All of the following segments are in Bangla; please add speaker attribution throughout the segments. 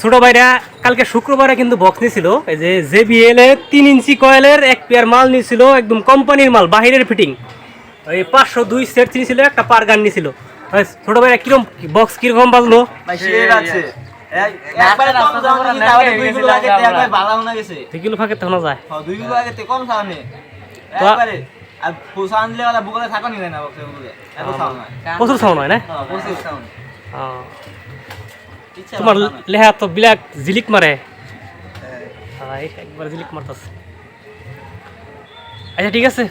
Speaker 1: ছোট ভাইরা কালকে শুক্রবারে কিন্তু বক্স নিয়েছিল এই যে জেবিএল এর তিন ইঞ্চি কয়েলের এক পেয়ার মাল নিয়েছিল একদম কোম্পানির মাল বাহিরের ফিটিং ওই পাঁচশো দুই সেট নিয়েছিল একটা পার গান নিয়েছিল ছোট ভাইরা কীরকম বক্স কীরকম বাজলো?
Speaker 2: দুই কিলো হয়ে
Speaker 1: ফাঁকে তখন যায়।
Speaker 2: দুই কিলো আগে কম সামনে একবারে। আর আনলে ওরা বুকলে থাকা না বক্সের বুকলে এত সাউন্ড হয়
Speaker 1: প্রচুর সাউন্ড হয় না?
Speaker 2: প্রচুর সাউন্ড।
Speaker 1: তোমার লেহা তো বিলাক জিলিক মারে একবার জিলিক মারতাছে আচ্ছা ঠিক আছে।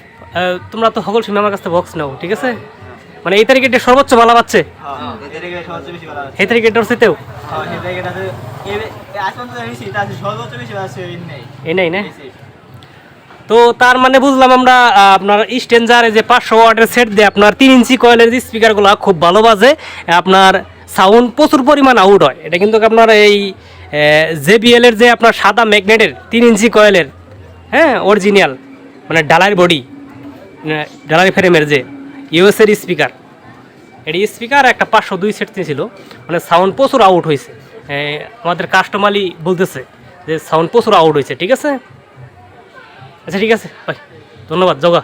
Speaker 1: তোমরা তো সকল সময় আমার কাছে বক্স নাও ঠিক আছে? মানে এই তারিখে এটা সর্বোচ্চ ভালো পাচ্ছে।
Speaker 2: হ্যাঁ
Speaker 1: এই তারিখে
Speaker 2: হ্যাঁ এটা
Speaker 1: এই নাই। না। তো তার মানে বুঝলাম আমরা আপনার স্টেঞ্জারে যে পাঁচশো ওয়াটের সেট দিয়ে আপনার তিন ইঞ্চি কয়েলের যে স্পিকারগুলো খুব ভালো বাজে, আপনার সাউন্ড প্রচুর পরিমাণ আউট হয়। এটা কিন্তু আপনার এই জেবিএল এর যে আপনার সাদা ম্যাগনেটের তিন ইঞ্চি কয়েলের হ্যাঁ অরিজিনাল মানে ডালার বডি ডালার ফ্রেমের যে ইউএসের স্পিকার এটি স্পিকার একটা পাঁচশো দুই সেট ছিল মানে সাউন্ড প্রচুর আউট হয়েছে। আমাদের কাস্টমারই বলতেছে যে সাউন্ড প্রচুর আউট হয়েছে, ঠিক আছে? আচ্ছা ঠিক আছে ভাই ধন্যবাদ জগা।